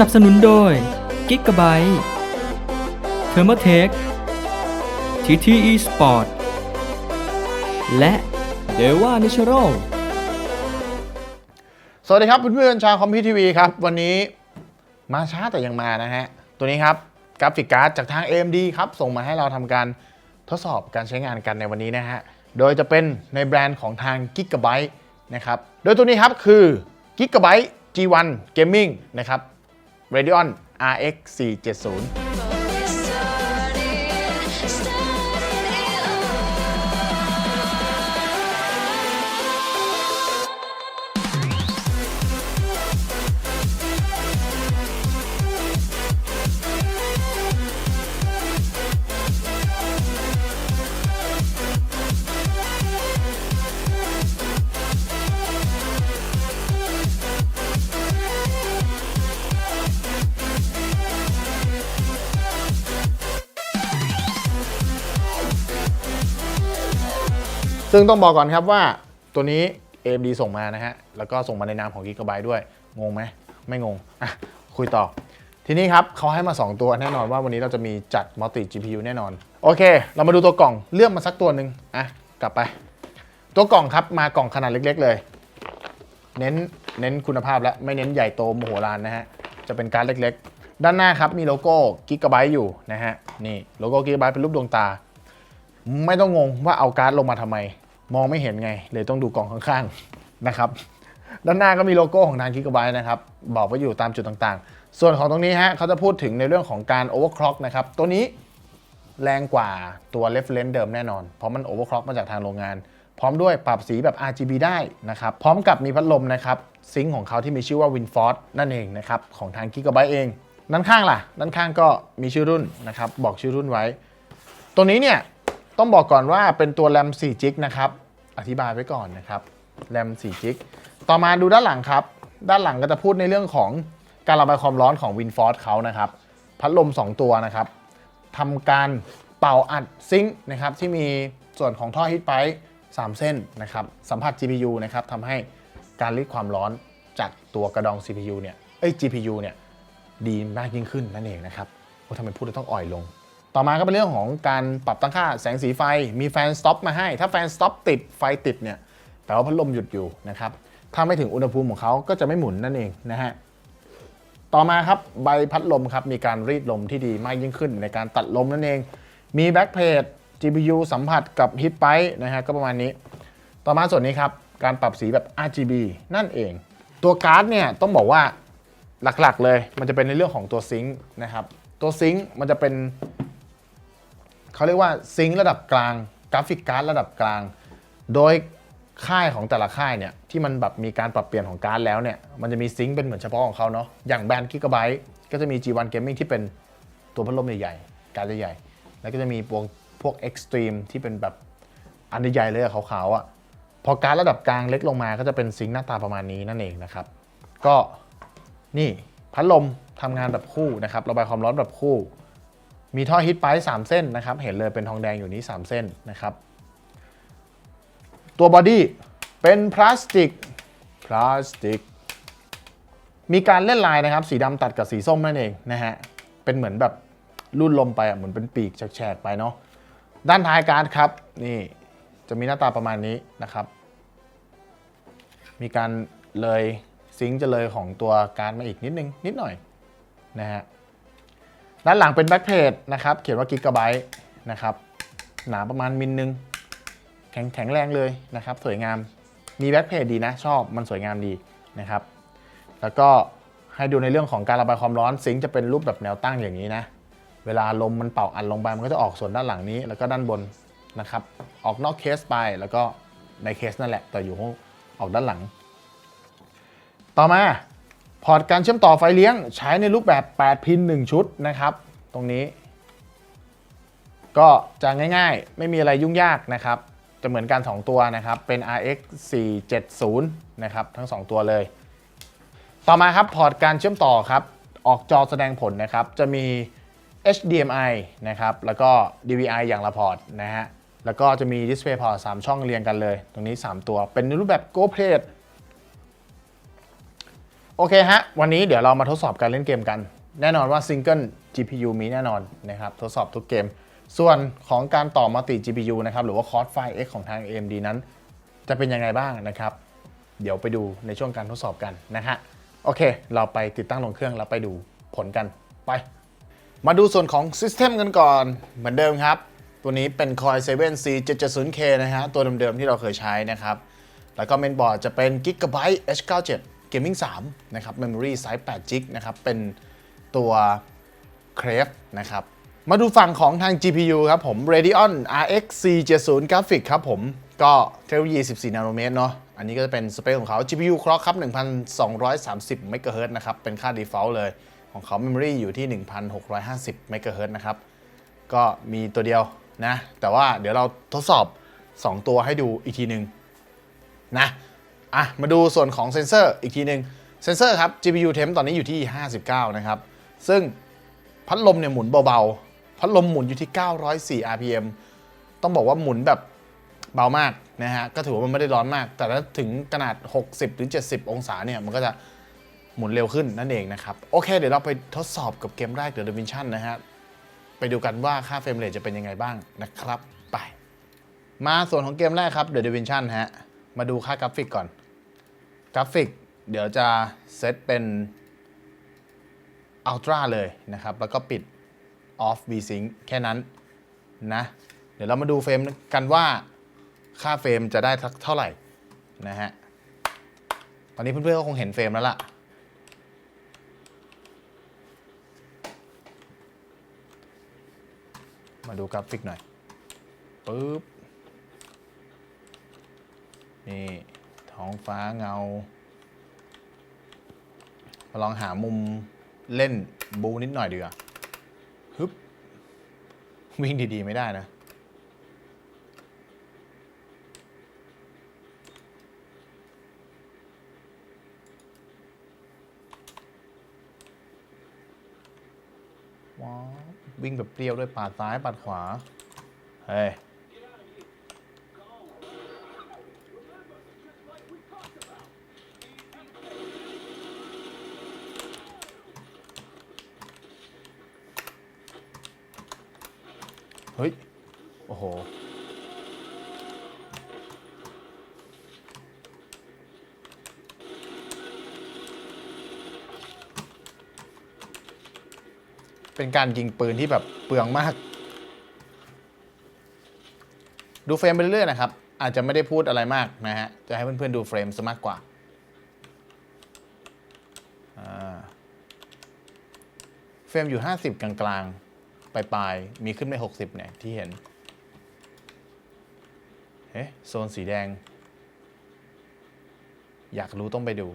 นับสนุนโดย g i g a b y t e t h e r m o t e c h TTE Sport และ d e v a Natural สวัสดีครับเพื่อนๆชาวคอมพิวทีวีครับ วันนี้มาช้าแต่ยังมานะฮะ ตัวนี้ครับ กราฟิกการ์ดจากทาง AMD ครับ ส่งมาให้เราทำการทดสอบการใช้งานกันในวันนี้นะฮะ โดยจะเป็นในแบรนด์ของทาง Gigabyte นะครับ โดยตัวนี้ครับคือ Gigabyte G1 Gaming นะครับ Radeon RX 470 ซึ่งต้องบอกก่อนครับว่าตัวนี้ AMD ส่งมานะฮะ แล้วก็ส่งมาในนามของ Gigabyte ด้วย งงไหม ไม่งง อะ คุยต่อ ทีนี้ครับเขาให้มา 2 ตัวแน่นอนว่าวันนี้เราจะมีจัด Multi GPU แน่นอน โอเค เรามาดูตัวกล่องเลือกมาสักตัวหนึ่งอะ กลับไป ตัวกล่องครับมากล่องขนาดเล็ก ๆ เลย เน้นเน้นคุณภาพและไม่เน้นใหญ่โตมโหฬารนะฮะ จะเป็นการเล็กๆ ด้านหน้าครับมีโลโก้ Gigabyte อยู่นะฮะ นี่โลโก้ Gigabyte เป็นรูปดวงตา ไม่ต้องงงว่าเอาการ์ดลงมาทำไม มองไม่เห็นไง เลยต้องดูกล่องข้างๆนะครับด้านหน้าก็มีโลโก้ของทาง Gigabyte นะครับ บอกไว้อยู่ตามจุดต่างๆ ส่วนของตรงนี้ฮะเขาจะพูดถึงในเรื่องของการ overclock นะครับ ตัวนี้แรงกว่าตัว reference เดิมแน่นอน เพราะมัน overclock มาจากทางโรงงาน พร้อมด้วยปรับสีแบบ RGB ได้นะครับ พร้อมกับมีพัดลมนะครับ ซิงค์ของเขาที่มีชื่อว่า WinForce นั่นเองนะครับ ของทาง Gigabyte เอง ด้านข้างล่ะ ด้านข้างก็มีชื่อรุ่นนะครับ บอกชื่อรุ่นไว้ ตัวนี้เนี่ย ต้องบอกก่อนว่าเป็นตัวแรม4จิกนะครับ อธิบายไว้ก่อนนะครับแรม4จิกต่อมาดูด้านหลังครับ ด้านหลังก็จะพูดในเรื่องของการระบายความร้อนของ WinForce เขานะครับ พัดลม 2 ตัวนะครับทำการเป่าอัดซิงค์นะครับที่มีส่วนของท่อฮีทไพป์3เส้นนะครับสัมผัส GPU นะครับทำให้การรีดความร้อนจากตัวกระดอง CPU เนี่ยเอ้ย GPU เนี่ยดีมากยิ่งขึ้นนั่นเองนะครับโอ้ทำไมพูดแล้วต้องอ่อยลง ต่อมาก็เป็นเรื่องของการปรับตั้งค่าแสงสีไฟ มีแฟนสต็อปมาให้ ถ้าแฟนสต็อปติดไฟติดเนี่ยแปลว่าพัดลมหยุดอยู่นะครับ ถ้าไม่ถึงอุณหภูมิของเขาก็จะไม่หมุนนั่นเองนะฮะ ต่อมาครับใบพัดลมครับมีการรีดลมที่ดีมากยิ่งขึ้นในการตัดลมนั่นเอง มีแบ็กเพจ GPU สัมผัสกับฮิตไปนะฮะก็ประมาณนี้ ต่อมาส่วนนี้ครับการปรับสีแบบ RGB นั่นเอง ตัวการ์ดเนี่ยต้องบอกว่าหลักๆเลยมันจะเป็นในเรื่องของตัวซิงค์นะครับ ตัวซิงค์มันจะเป็น เขาเรียกว่าซิงค์ระดับกลางกราฟิกการ์ดระดับกลาง โดยค่ายของแต่ละค่ายเนี่ยที่มันแบบมีการปรับเปลี่ยนของการ์ดแล้วเนี่ยมันจะมีซิงค์เป็นเหมือนเฉพาะของเขาเนาะอย่างแบรนด์ Gigabyte ก็จะมี G1 Gaming ที่เป็นตัวพัดลมใหญ่ๆ การ์ดใหญ่ๆ แล้วก็จะมีพวกพวก Extreme ที่เป็นแบบอันใหญ่เลยขาวๆอะพอการ์ดระดับกลางเล็กลงมาก็จะเป็นซิงค์หน้าตาประมาณนี้นั่นเองนะครับ ก็นี่พัดลมทำงานแบบคู่นะครับระบายความร้อนแบบคู่ มีท่อฮิตไปสามเส้นนะครับ เห็นเลยเป็นทองแดงอยู่นี้ 3 เส้นนะครับ ตัวบอดี้เป็นพลาสติก พลาสติก มีการเล่นลายนะครับ สีดำตัดกับสีส้มนั่นเองนะฮะ เป็นเหมือนแบบรุ่นลมไปอะเหมือนเป็นปีกแฉกๆไปเนาะ ด้านท้ายการ์ดครับ นี่จะมีหน้าตาประมาณนี้นะครับ มีการเลยซิงค์จะเลยของตัวการ์ดมาอีกนิดนึงนิดหน่อยนะฮะ ด้านหลังเป็นแบ็กเพจนะครับ เขียนว่า Gigabyte นะครับ หนาประมาณมิลนึง แข็งแข็งแรงเลยนะครับ สวยงาม มีแบ็กเพจดีนะ ชอบ มันสวยงามดีนะครับ แล้วก็ให้ดูในเรื่องของการระบายความร้อนซิงค์จะเป็นรูปแบบแนวตั้งอย่างนี้นะ เวลาลมมันเป่าอัดลงไป มันก็จะออกส่วนด้านหลังนี้ แล้วก็ด้านบนนะครับ ออกนอกเคสไป แล้วก็ในเคสนั่นแหละ แต่อยู่ห้องออกด้านหลัง ต่อมา พอร์ตการเชื่อมต่อไฟเลี้ยงใช้ในรูปแบบ 8 พิน 1 ชุดนะครับ ตรงนี้ ก็จะง่ายๆ ไม่มีอะไรยุ่งยากนะครับ จะเหมือนกัน 2 ตัวนะครับ เป็น RX 470 นะครับ ทั้ง 2 ตัวเลย ต่อมาครับ พอร์ตการเชื่อมต่อครับ ออกจอแสดงผลนะครับ จะมี HDMI นะครับ แล้วก็ DVI อย่างละพอร์ตนะฮะ แล้วก็จะมี Display Port 3 ช่องเรียงกันเลย ตรงนี้ 3 ตัว เป็นรูปแบบ Go Plate โอเคฮะ วันนี้เดี๋ยวเรามาทดสอบการเล่นเกมกัน แน่นอนว่าซิงเกิล GPU มีแน่นอนนะครับ ทดสอบทุกเกม ส่วนของการต่อมัลติ GPU นะครับ หรือว่า Core File X ของทาง AMD นั้น จะเป็นยังไงบ้างนะครับ เดี๋ยวไปดูในช่วงการทดสอบกันนะฮะ โอเค เราไปติดตั้งลงเครื่องแล้วไปดูผลกัน ไป มาดูส่วนของ System กันก่อน เหมือนเดิมครับ ตัวนี้เป็น Core i7 C 770K นะฮะ ตัวเดิมๆที่เราเคยใช้นะครับ แล้วก็เมนบอร์ดจะเป็น Gigabyte H97 Gaming 3 นะครับ Memory Size 8 g b นะครับ เป็นตัว Crave นะครับ มาดูฝั่งของทาง GPU ครับผม Radeon RX 470 Graphic ครับผม ก็เทคโนโลยี 14 นาโนเมตรเนาะ อันนี้ก็จะเป็นสเปคของเขา GPU Clock ครับ 1,230 MHz นะครับ เป็นค่า default เลย ของเขา Memory อยู่ที่ 1,650 MHz นะครับ ก็มีตัวเดียวนะ แต่ว่าเดี๋ยวเราทดสอบ 2 ตัวให้ดูอีกทีหนึ่งนะ อะมาดูส่วนของเซนเซอร์อีกทีหนึ่งเซนเซอร์ครับ GPU temp ตอนนี้อยู่ที่ 59 นะครับ ซึ่งพัดลมเนี่ยหมุนเบาๆ พัดลมหมุนอยู่ที่ 904 RPM ต้องบอกว่าหมุนแบบเบามากนะฮะ ก็ถือว่ามันไม่ได้ร้อนมาก แต่ถ้าถึงขนาด 60 หรือ 70 องศาเนี่ย มันก็จะหมุนเร็วขึ้นนั่นเองนะครับ โอเค เดี๋ยวเราไปทดสอบกับเกมแรก The Dimension นะฮะ ไปดูกันว่าค่าเฟรมเรทจะเป็นยังไงบ้างนะครับ ไป มาส่วนของเกมแรกครับ The Dimension ฮะ มาดูค่ากราฟิกก่อน กราฟิกเดี๋ยวจะเซตเป็น Ultra เลยนะครับ แล้วก็ปิด Off VSync แค่นั้นนะ เดี๋ยวเรามาดูเฟรมกันว่าค่าเฟรมจะได้เท่าไหร่นะฮะ ตอนนี้เพื่อนๆก็คงเห็นเฟรมแล้วล่ะ มาดูกราฟิกหน่อย ปึ๊บ นี่ ท้องฟ้าเงา ลองหามุมเล่นบูนิดหน่อยดีกว่าฮึบ วิ่งดีๆไม่ได้นะ วิ่งแบบเปรี้ยวด้วยปาดซ้ายปาดขวา เฮ้ย เฮ้ย โอ้โห เป็นการยิงปืนที่แบบเปลืองมาก ดูเฟรมไปเรื่อยๆนะครับ อาจจะไม่ได้พูดอะไรมากนะฮะ จะให้เพื่อนๆดูเฟรมซะมากกว่าเฟรมอยู่ 50 กลางๆ ปลายๆมีขึ้นไป 60 เนี่ย ที่เห็น เฮ้โซนสีแดง อยากรู้ต้องไปดู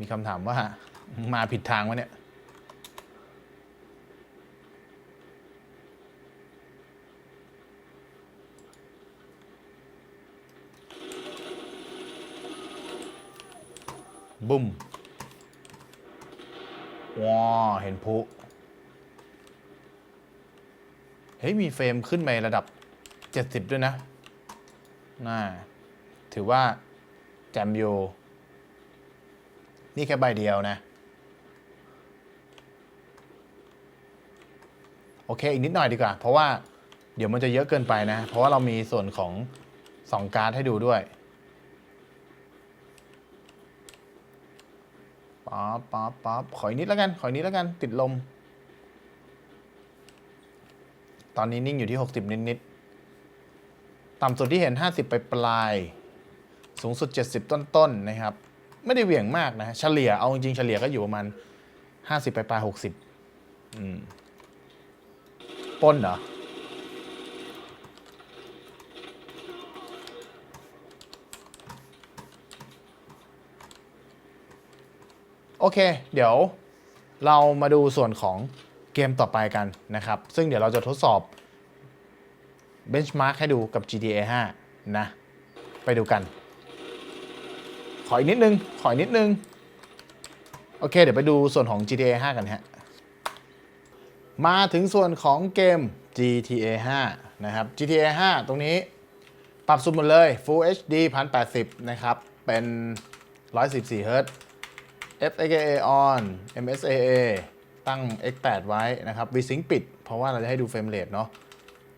มีคำถามว่ามาผิดทางวะเนี่ย บุ้มว้าเห็นพุเฮ้ย มีเฟรมขึ้นไประดับ 70 ด้วยนะน่าถือว่า แจมโย นี่แค่ใบเดียวนะ โอเค อีกนิดหน่อยดีกว่า เพราะว่าเดี๋ยวมันจะเยอะเกินไปนะ เพราะว่าเรามีส่วนของ 2 การ์ดให้ดูด้วย ป๊อปป๊อปป๊อปขออีกนิดแล้วกัน ขออีกนิดแล้วกัน ติดลม ตอนนี้นิ่งอยู่ที่ 60 นิดนิดต่ำสุดที่เห็น 50 ไปปลาย สูงสุด 70 ต้นๆนนะครับ ไม่ได้เหวี่ยงมากนะ เฉลี่ย เอาจริงเฉลี่ยก็อยู่ประมาณ 50 ไปปลาย 60 อืมป้นเหรอ โอเค เดี๋ยวเรามาดูส่วนของเกมต่อไปกันนะครับ ซึ่งเดี๋ยวเราจะทดสอบ benchmark ให้ดูกับ GTA 5 นะ ไปดูกัน ขออีกนิดนึง ขออีกนิดนึง โอเค เดี๋ยวไปดูส่วนของ GTA 5 กันฮะ มาถึงส่วนของเกม GTA 5 นะครับ GTA 5 ตรงนี้ปรับสุดหมดเลย Full HD 1080 นะครับ เป็น114 Hz FHKA on MSAA ตั้ง X8 ไว้นะครับ VSync ปิด เพราะว่าเราจะให้ดูเฟรมเรทเนาะ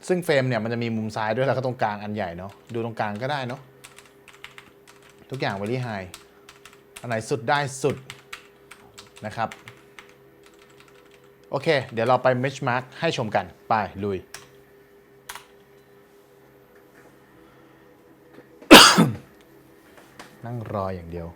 ซึ่งเฟรมเนี่ยมันจะมีมุมซ้ายด้วยแล้วก็ตรงกลางอันใหญ่เนาะดูตรงกลางก็ได้เนาะทุกอย่าง very high อันไหนสุดได้สุดนะครับ โอเค เดี๋ยวเราไป benchmark ให้ชมกัน ไป ลุย นั่งรออย่างเดียว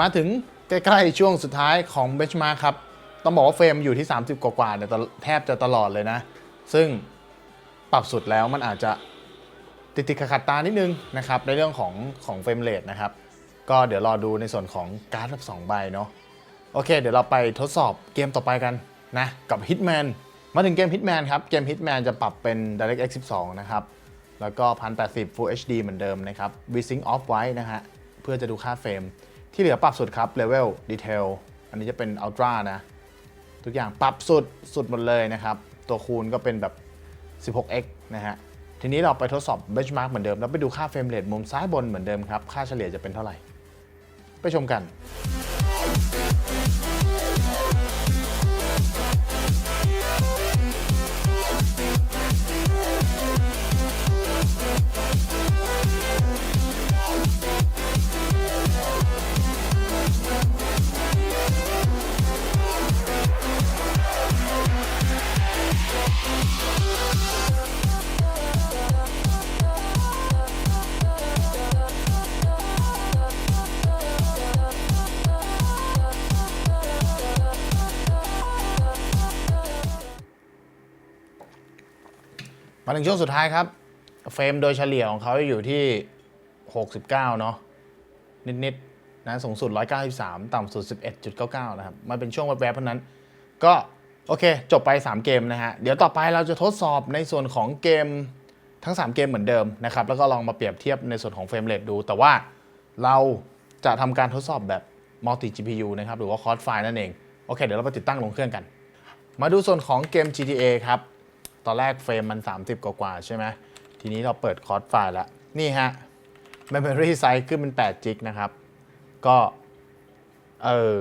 มาถึงใกล้ๆช่วงสุดท้ายของ Benchmark ครับ ต้องบอกว่าเฟรมอยู่ที่ 30 กว่าๆเนี่ยแทบจะตลอดเลยนะ ซึ่งปรับสุดแล้วมันอาจจะติดติดขัดๆตานิดนึงนะครับ ในเรื่องของของเฟรมเรทนะครับ ก็เดี๋ยวรอดูในส่วนของการ์ดแบบ2ใบเนาะโอเค เดี๋ยวเราไปทดสอบเกมต่อไปกันนะ กับ Hitman มาถึงเกม Hitman ครับ เกม Hitman จะปรับเป็น DirectX 12 นะครับ แล้วก็ 1080 Full HD เหมือนเดิมนะครับ VSync off ไว้นะฮะ เพื่อจะดูค่าเฟรม ที่เหลือปรับสุดครับเลเวลดีเทลอันนี้จะเป็นอัลตร้านะ ทุกอย่างปรับสุดสุดหมดเลยนะครับ ตัวคูณก็เป็นแบบ 16x นะฮะ ทีนี้เราไปทดสอบเบ n c h m a r k เหมือนเดิม แล้วไปดูค่าเฟรมเรทมุมซ้ายบนเหมือนเดิมครับ ค่าเฉลี่ยจะเป็นเท่าไหร่ ไปชมกัน มาถึงช่วงสุดท้ายครับ เฟรมโดยเฉลี่ยของเขาอยู่ที่ 69 เนาะนิดๆนะสูงสุด 193 ต่ำสุด 11.99 นะครับ มันเป็นช่วงแวบๆเพราะนั้น ก็โอเค จบไป 3 เกมนะฮะ เดี๋ยวต่อไปเราจะทดสอบในส่วนของเกมทั้ง 3 เกมเหมือนเดิมนะครับ แล้วก็ลองมาเปรียบเทียบในส่วนของเฟรมเรทดู แต่ว่าเราจะทำการทดสอบแบบ multi GPU นะครับ หรือว่า cross file นั่นเอง โอเค เดี๋ยวเราไปติดตั้งลงเครื่องกัน มาดูส่วนของเกม GTA ครับ ตอนแรกเฟรมมัน 30 กว่าๆใช่ไหมทีนี้เราเปิดคอร์สไฟล์แล้ว นี่ฮะ Memory Size ขึ้นเป็น8จิกนะครับ ก็ เออ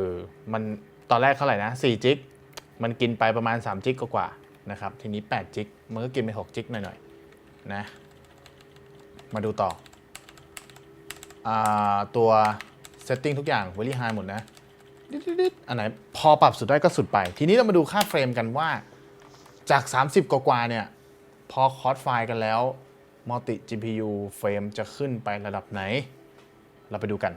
มันตอนแรกเท่าไหร่นะ4จิกมันกินไปประมาณ3จิกกว่าๆนะครับ ทีนี้8จิกมันก็กินไป6จิกหน่อยๆนะ มาดูต่ออตัว Setting ทุกอย่าง Very High หมดนะดิดๆๆอันไหนพอปรับสุดได้ก็สุดไป ทีนี้เรามาดูค่าเฟรมกันว่า จาก 30 กว่าๆเนี่ย พอคอร์สไฟล์กันแล้ว Multi GPU เฟรมจะขึ้นไประดับไหน เราไปดูกัน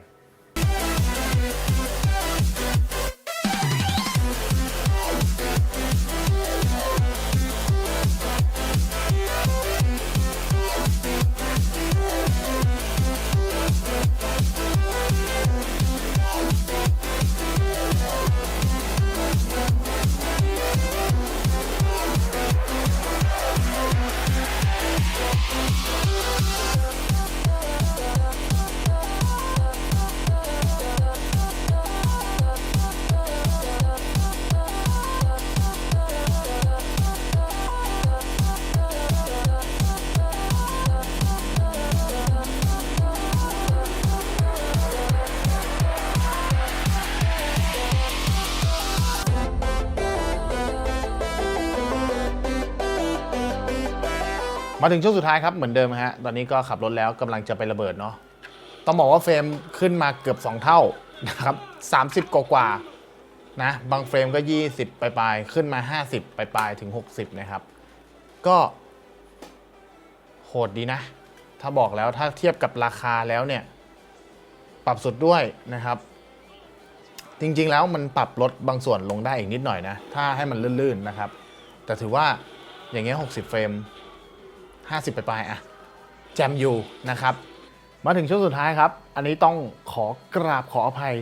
มาถึงช่วงสุดท้ายครับเหมือนเดิมฮะตอนนี้ก็ขับรถแล้วกำลังจะไประเบิดเนาะต้องบอกว่าเฟรมขึ้นมาเกือบ 2 เท่านะครับ 30 กว่ากว่านะบางเฟรมก็ 20ปลายๆขึ้นมา 50ปลายๆถึง 60 นะครับ ก็โหดดีนะ ถ้าบอกแล้วถ้าเทียบกับราคาแล้วเนี่ย ปรับสุดด้วยนะครับ จริงๆแล้วมันปรับลดบางส่วนลงได้อีกนิดหน่อยนะ ถ้าให้มันลื่นๆนะครับ แต่ถือว่าอย่างเงี้ย60 เฟรม 50ไปปลายๆอะแจมอยู่นะครับ มาถึงช่วงสุดท้ายครับ อันนี้ต้องขอกราบขออภัย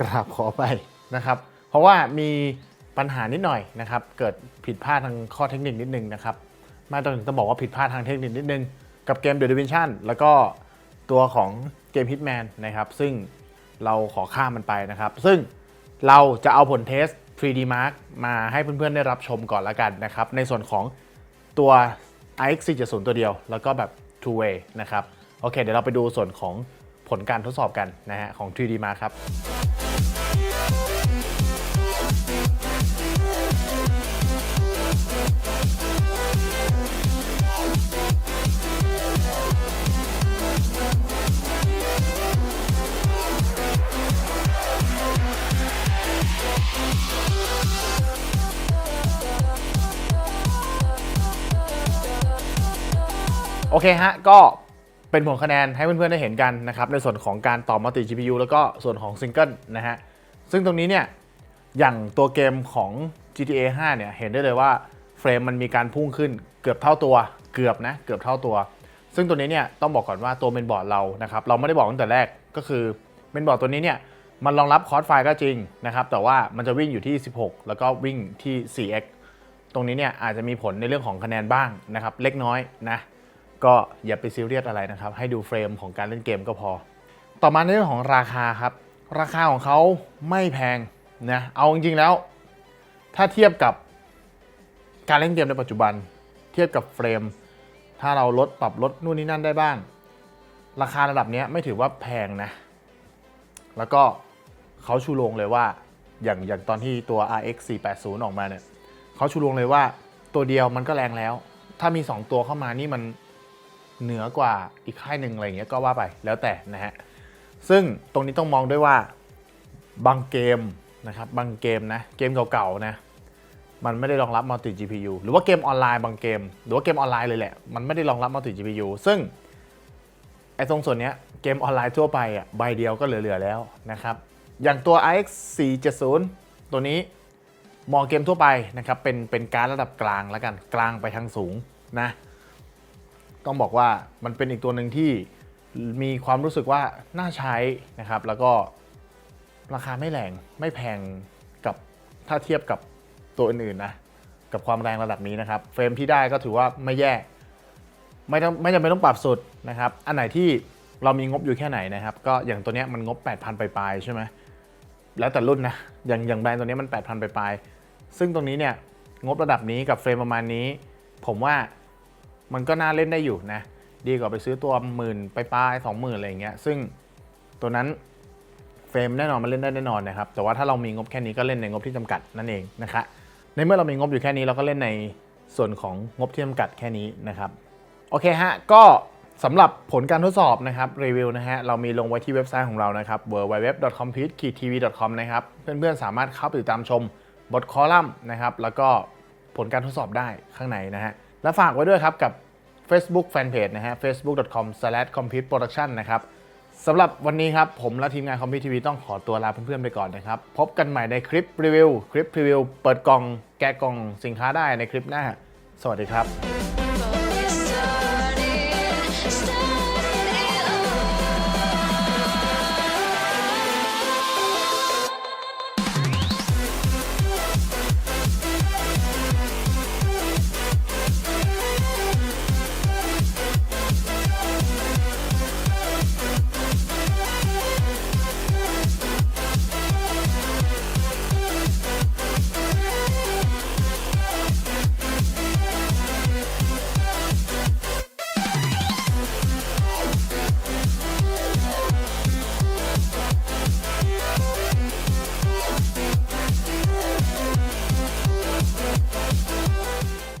กราบขออภัยนะครับ เพราะว่ามีปัญหานิดหน่อยนะครับ เกิดผิดพลาดทางข้อเทคนิคนิดนึงนะครับไม่ต้องถึงต้องบอกว่าผิดพลาดทางเทคนิคนิดนึง กับเกม The Division แล้วก็ตัวของเกม Hitman นะครับ ซึ่งเราขอข้ามมันไปนะครับ ซึ่งเราจะเอาผลเทส 3D Mark มาให้เพื่อนๆได้รับชมก่อนละกันนะครับ ในส่วนของตัว iX 470ตัวเดียว แล้วก็แบบ two way นะครับ โอเค เดี๋ยวเราไปดูส่วนของผลการทดสอบกันนะฮะของ 3D Mark ครับ เคฮะ ก็เป็นผลคะแนนให้เพื่อนๆได้เห็นกันนะครับในส่วนของการต่อมัลติ GPU แล้วก็ส่วนของซิงเกิลนะฮะ ซึ่งตรงนี้เนี่ยอย่างตัวเกมของ GTA 5 เนี่ยเห็นได้เลยว่าเฟรมมันมีการพุ่งขึ้นเกือบเท่าตัวเกือบนะเกือบเท่าตัว ซึ่งตัวนี้เนี่ยต้องบอกก่อนว่าตัวเมนบอร์ดเรานะครับเราไม่ได้บอกตั้งแต่แรกก็คือเมนบอร์ดตัวนี้เนี่ยมันรองรับคอร์สไฟก็จริงนะครับแต่ว่ามันจะวิ่งอยู่ที่ 16 แล้วก็วิ่งที่ 4x ตรงนี้เนี่ยอาจจะมีผลในเรื่องของคะแนนบ้างนะครับเล็กน้อยนะ ก็อย่าไปซีเรียสอะไรนะครับ ให้ดูเฟรมของการเล่นเกมก็พอ ต่อมาในเรื่องของราคาครับ ราคาของเขาไม่แพงนะเอาจริงๆแล้ว ถ้าเทียบกับการเล่นเกมในปัจจุบัน เทียบกับเฟรม ถ้าเราลดปรับลดนู่นนี่นั่นได้บ้าง ราคาระดับนี้ไม่ถือว่าแพงนะ แล้วก็เขาชูโรงเลยว่าอย่างอย่างตอนที่ตัว RX 480 ออกมาเนี่ยเขาชูโรงเลยว่าตัวเดียวมันก็แรงแล้ว ถ้ามี 2 ตัวเข้ามานี่มัน เหนือกว่าอีกค่ายหนึ่งอะไรเงี้ยก็ว่าไปแล้วแต่นะฮะซึ่งตรงนี้ต้องมองด้วยว่าบางเกมนะครับบางเกมนะเกมเก่าๆนะมันไม่ได้รองรับมัลติ GPU หรือว่าเกมออนไลน์บางเกม หรือว่าเกมออนไลน์เลยแหละ มันไม่ได้รองรับมัลติ GPU ซึ่งไอ้ตรงส่วนเนี้ยเกมออนไลน์ทั่วไปอะใบเดียวก็เหลือ ๆ แล้วนะครับ อย่างตัว iX 470 ตัวนี้มองเกมทั่วไปนะครับเป็นเป็นการระดับกลางแล้วกันกลางไปทางสูงนะ ต้องบอกว่ามันเป็นอีกตัวหนึ่งที่มีความรู้สึกว่าน่าใช้นะครับ แล้วก็ราคาไม่แรงไม่แพงกับถ้าเทียบกับตัวอื่นๆนะกับความแรงระดับนี้นะครับ เฟรมที่ได้ก็ถือว่าไม่แย่ไม่ต้องไม่จำเป็นต้องปรับสุดนะครับ อันไหนที่เรามีงบอยู่แค่ไหนนะครับ ก็อย่างตัวนี้มันงบ 8,000ปลายใช่ไหมแล้วแต่รุ่นนะอย่างอย่างแบรนด์ตัวนี้มัน 8,000ปลายซึ่งตรงนี้เนี่ยงบระดับนี้กับเฟรมประมาณนี้ ผมว่า มันก็น่าเล่นได้อยู่นะ ดีกว่าไปซื้อตัวหมื่นไปปลายสองหมื่นอะไรอย่างเงี้ย ซึ่งตัวนั้นเฟรมแน่นอนมันเล่นได้แน่นอนนะครับ แต่ว่าถ้าเรามีงบแค่นี้ก็เล่นในงบที่จำกัดนั่นเองนะคะในเมื่อเรามีงบอยู่แค่นี้เราก็เล่นในส่วนของงบที่จำกัดแค่นี้นะครับโอเคฮะก็สำหรับผลการทดสอบนะครับรีวิวนะฮะเรามีลงไว้ที่เว็บไซต์ของเรานะครับ www.compete-tv.com นะครับเพื่อนๆสามารถเข้าไปติดตามชมบทคอลัมน์นะครับแล้วก็ผลการทดสอบได้ข้างในนะฮะ และฝากไว้ด้วยครับกับ Facebook Fanpage นะฮะ facebook.com/competeproduction นะครับสำหรับวันนี้ครับผมและทีมงาน Compete TV ต้องขอตัวลาเพื่อนๆไปก่อนนะครับ พบกันใหม่ในคลิปรีวิว คลิปรีวิว เปิดกล่อง แกะกล่องสินค้าได้ในคลิปหน้า สวัสดีครับ